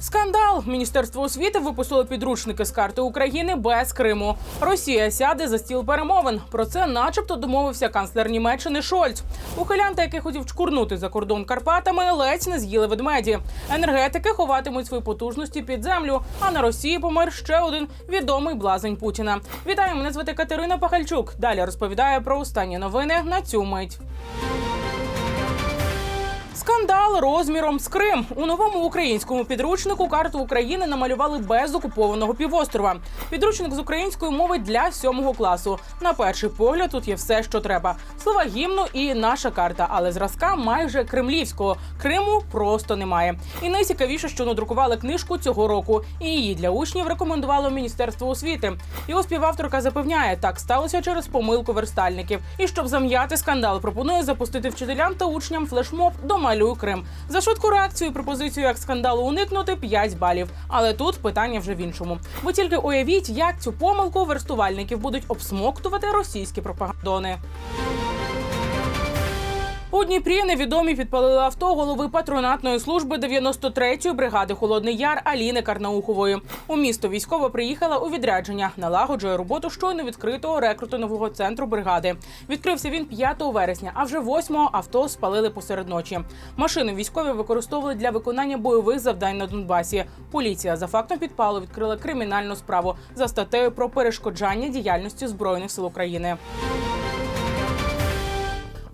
Скандал. Міністерство освіти випустило підручники з карти України без Криму. Росія сяде за стіл перемовин. Про це, начебто, домовився канцлер Німеччини Шольц. Ухилянта, який хотів чкурнути за кордон Карпатами, ледь не з'їли ведмеді. Енергетики ховатимуть свої потужності під землю. А на Росії помер ще один відомий блазень Путіна. Вітаю, мене звати Катерина Пахальчук. Далі розповідає про останні новини на цю мить. Розміром з Крим у новому українському підручнику карту України намалювали без окупованого півострова. Підручник з української мови для сьомого класу. На перший погляд тут є все, що треба. Слова гімну і наша карта, але зразка майже кремлівського. Криму просто немає. І найцікавіше, що надрукували книжку цього року, і її для учнів рекомендувало Міністерство освіти. Його співавторка запевняє, так сталося через помилку верстальників. І щоб зам'яти скандал, пропонує запустити вчителям та учням флешмоб «Домалюй Крим. За швидку реакцію і пропозицію, як скандалу уникнути 5 балів. Але тут питання вже в іншому. Ви тільки уявіть, як цю помилку верстувальників будуть обсмоктувати російські пропагандони. У Дніпрі невідомі підпалили авто голови патронатної служби 93-ї бригади Холодний Яр Аліни Карнаухової. У місто військова приїхала у відрядження, налагоджує роботу щойно відкритого рекрутингового центру бригади. Відкрився він 5 вересня, а вже 8-го авто спалили посеред ночі. Машину військові використовували для виконання бойових завдань на Донбасі. Поліція за фактом підпалу відкрила кримінальну справу за статтею про перешкоджання діяльності збройних сил України.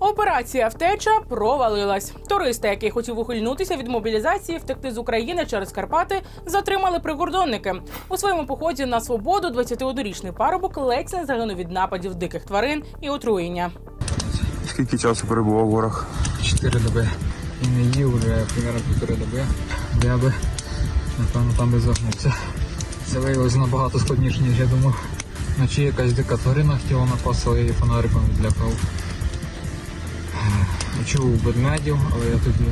Операція втеча провалилась. Туриста, який хотів ухильнутися від мобілізації, втекти з України через Карпати, затримали прикордонники. У своєму поході на свободу 21-річний парубок ледь не загинув від нападів диких тварин і отруєння. Скільки часу перебував ворог? Чотири доби. І не їв вже примерно півтори доби. Я би, напевно, там би загнувся. Це виявилося набагато складніше, ніж я думав. Вночі якась дика тварина хотіла напасти, але я її фонариком відлякав. Чув ведмедів, але я тоді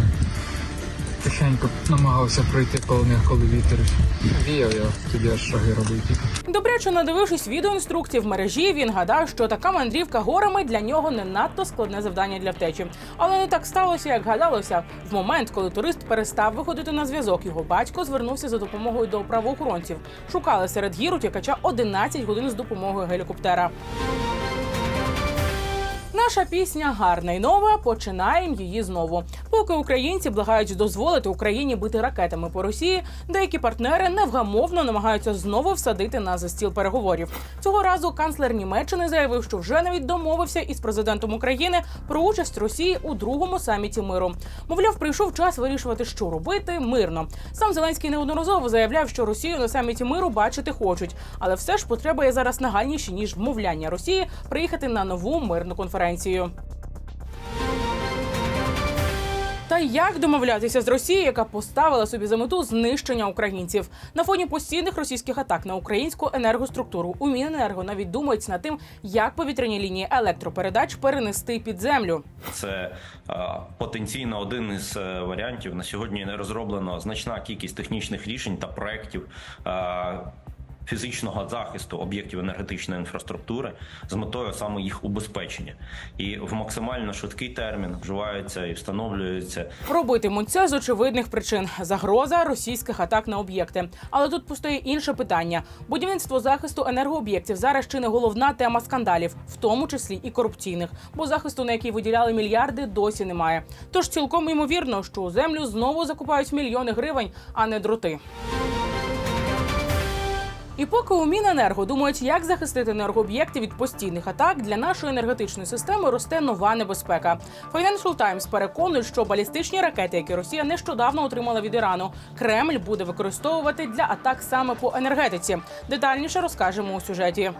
тихенько намагався пройти коло них, коли вітер віяв, я тоді аж шаги робив тільки. Добряче надивившись відеоінструкції в мережі, він гадав, що така мандрівка горами для нього не надто складне завдання для втечі. Але не так сталося, як гадалося. В момент, коли турист перестав виходити на зв'язок, його батько звернувся за допомогою до правоохоронців. Шукали серед гір утікача 11 годин з допомогою гелікоптера. Наша пісня гарна й нова. Починаємо її знову. Поки українці благають дозволити Україні бити ракетами по Росії, деякі партнери невгамовно намагаються знову всадити за стіл переговорів. Цього разу канцлер Німеччини заявив, що вже навіть домовився із президентом України про участь Росії у другому саміті миру. Мовляв, прийшов час вирішувати, що робити мирно. Сам Зеленський неодноразово заявляв, що Росію на саміті миру бачити хочуть, але все ж потреба є зараз нагальніші ніж вмовляння Росії приїхати на нову мирну конференцію. Та як домовлятися з Росією, яка поставила собі за мету знищення українців на фоні постійних російських атак на українську енергоструктуру? У Міненерго навіть думають над тим, як повітряні лінії електропередач перенести під землю. Це е, потенційно один із е, варіантів. На сьогодні не розроблено значна кількість технічних рішень та проєктів. е, Фізичного захисту об'єктів енергетичної інфраструктури з метою саме їх убезпечення, і в максимально швидкий термін вживаються і встановлюються Робитимуть це з очевидних причин загроза російських атак на об'єкти. Але тут постає інше питання: будівництво захисту енергооб'єктів зараз чи не головна тема скандалів, в тому числі і корупційних, бо захисту, на який виділяли мільярди, досі немає. Тож цілком ймовірно, що у землю знову закупають мільйони гривень, а не дроти. І поки у Міненерго думають, як захистити енергооб'єкти від постійних атак, для нашої енергетичної системи росте нова небезпека. Financial Times переконують, що балістичні ракети, які Росія нещодавно отримала від Ірану, Кремль буде використовувати для атак саме по енергетиці. Детальніше розкажемо у сюжеті.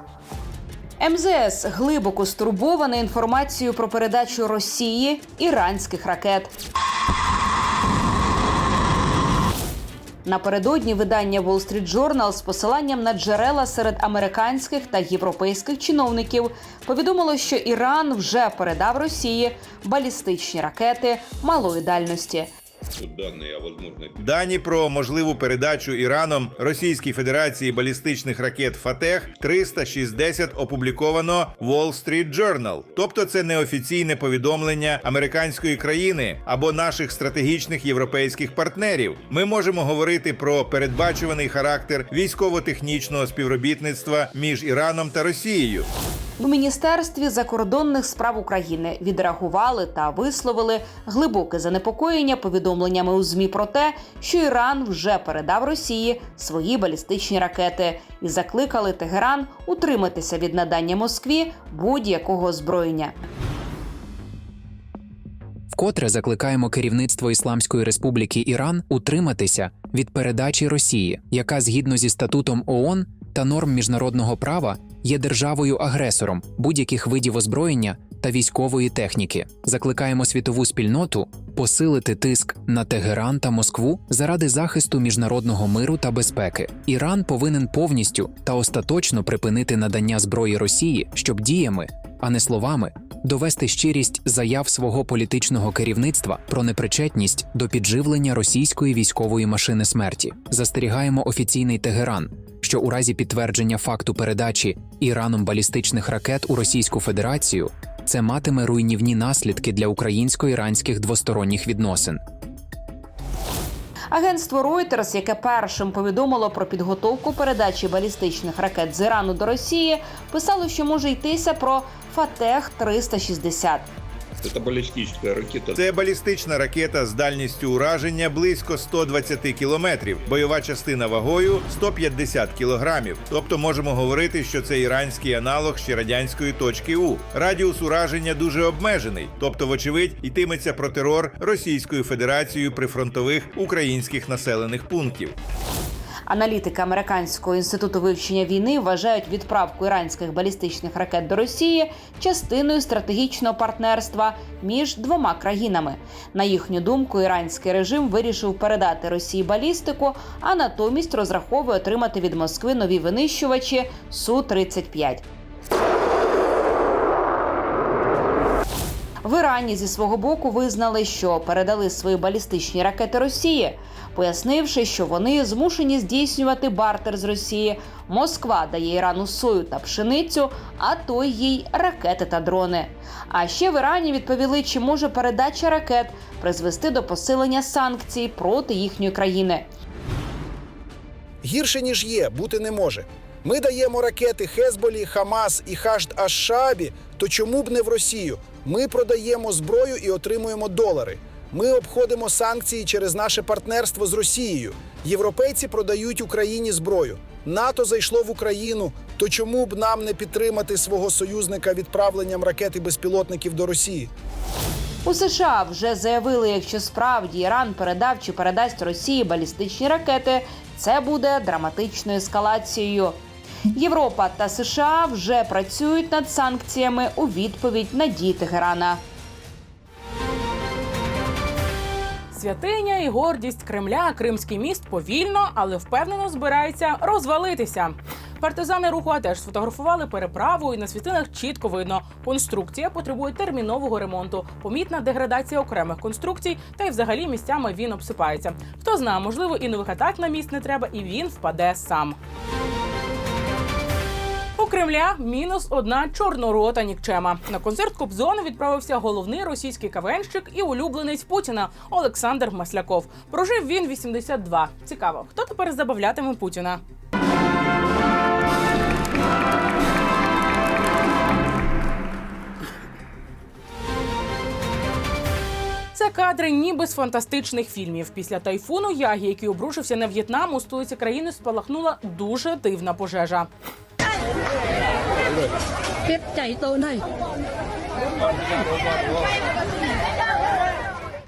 МЗС глибоко стурбована інформацією про передачу Росії іранських ракет. Напередодні видання Wall Street Journal з посиланням на джерела серед американських та європейських чиновників повідомило, що Іран вже передав Росії балістичні ракети малої дальності. Дані про можливу передачу Іраном Російській Федерації балістичних ракет Фатех 360 опубліковано Wall Street Journal. Тобто це неофіційне повідомлення американської країни або наших стратегічних європейських партнерів. Ми можемо говорити про передбачуваний характер військово-технічного співробітництва між Іраном та Росією. В міністерстві закордонних справ України відреагували та висловили глибоке занепокоєння повідомленнями у змі про те, що Іран вже передав Росії свої балістичні ракети і закликали Тегеран утриматися від надання Москві будь-якого озброєння. Вкотре закликаємо керівництво Ісламської Республіки Іран утриматися від передачі Росії, яка згідно зі статутом ООН та норм міжнародного права є державою-агресором будь-яких видів озброєння та військової техніки. Закликаємо світову спільноту посилити тиск на Тегеран та Москву заради захисту міжнародного миру та безпеки. Іран повинен повністю та остаточно припинити надання зброї Росії, щоб діями, а не словами, довести щирість заяв свого політичного керівництва про непричетність до підживлення російської військової машини смерті. Застерігаємо офіційний Тегеран, що у разі підтвердження факту передачі Іраном балістичних ракет у Російську Федерацію це матиме руйнівні наслідки для українсько-іранських двосторонніх відносин. Агентство Reuters, яке першим повідомило про підготовку передачі балістичних ракет з Ірану до Росії, писало, що може йтися про Фатех 360 Это баллистическая ракета. Це балістична ракета з дальністю ураження близько 120 кілометрів, бойова частина вагою 150 кілограмів. Тобто можемо говорити, що це іранський аналог ще радянської точки У. Радіус ураження дуже обмежений, тобто, вочевидь, йтиметься про терор Російською Федерацією прифронтових українських населених пунктів. Аналітики американського інституту вивчення війни вважають відправку іранських балістичних ракет до Росії частиною стратегічного партнерства між двома країнами. На їхню думку, іранський режим вирішив передати Росії балістику, а натомість розраховує отримати від Москви нові винищувачі су 35 В Ірані зі свого боку визнали, що передали свої балістичні ракети Росії, пояснивши, що вони змушені здійснювати бартер з Росії. Москва дає Ірану сою та пшеницю, а той їй ракети та дрони. А ще в Ірані відповіли, чи може передача ракет призвести до посилення санкцій проти їхньої країни. Гірше ніж є, бути не може. Ми даємо ракети Хезболі, Хамас і Хашд Аш-Шабі, то чому б не в Росію? Ми продаємо зброю і отримуємо долари. Ми обходимо санкції через наше партнерство з Росією. Європейці продають Україні зброю. НАТО зайшло в Україну. То чому б нам не підтримати свого союзника відправленням ракет і безпілотників до Росії? У США вже заявили, якщо справді Іран передав чи передасть Росії балістичні ракети, це буде драматичною ескалацією. Європа та США вже працюють над санкціями у відповідь на дії Тегерана. Святиня і гордість Кремля, Кримський міст повільно, але впевнено збирається розвалитися. Партизани руху АТЕШ сфотографували переправу, і на світлинах чітко видно, конструкція потребує термінового ремонту, помітна деградація окремих конструкцій, та й взагалі місцями він обсипається. Хто знає, можливо, і нових атак на міст не треба, і він впаде сам. Кремля мінус одна чорнорота нікчема. На концерт Кобзона відправився головний російський кавенщик і улюбленець Путіна Олександр Масляков. Прожив він 82. Цікаво, хто тепер забавлятиме Путіна? Це кадри ніби з фантастичних фільмів. Після тайфуну Ягі, який обрушився на В'єтнам, у столиці країни спалахнула дуже дивна пожежа. เก็บใจโตหน่อย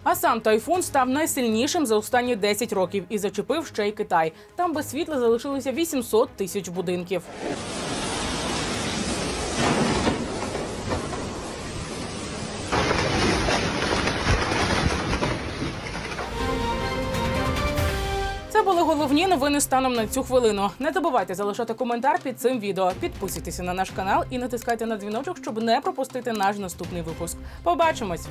А сам тайфун став найсильнішим за останні 10 років і зачепив ще й Китай. Там без світла залишилося 800 тисяч будинків. Головні новини станом на цю хвилину. Не забувайте залишати коментар під цим відео. Підписуйтеся на наш канал і натискайте на дзвіночок, щоб не пропустити наш наступний випуск. Побачимось!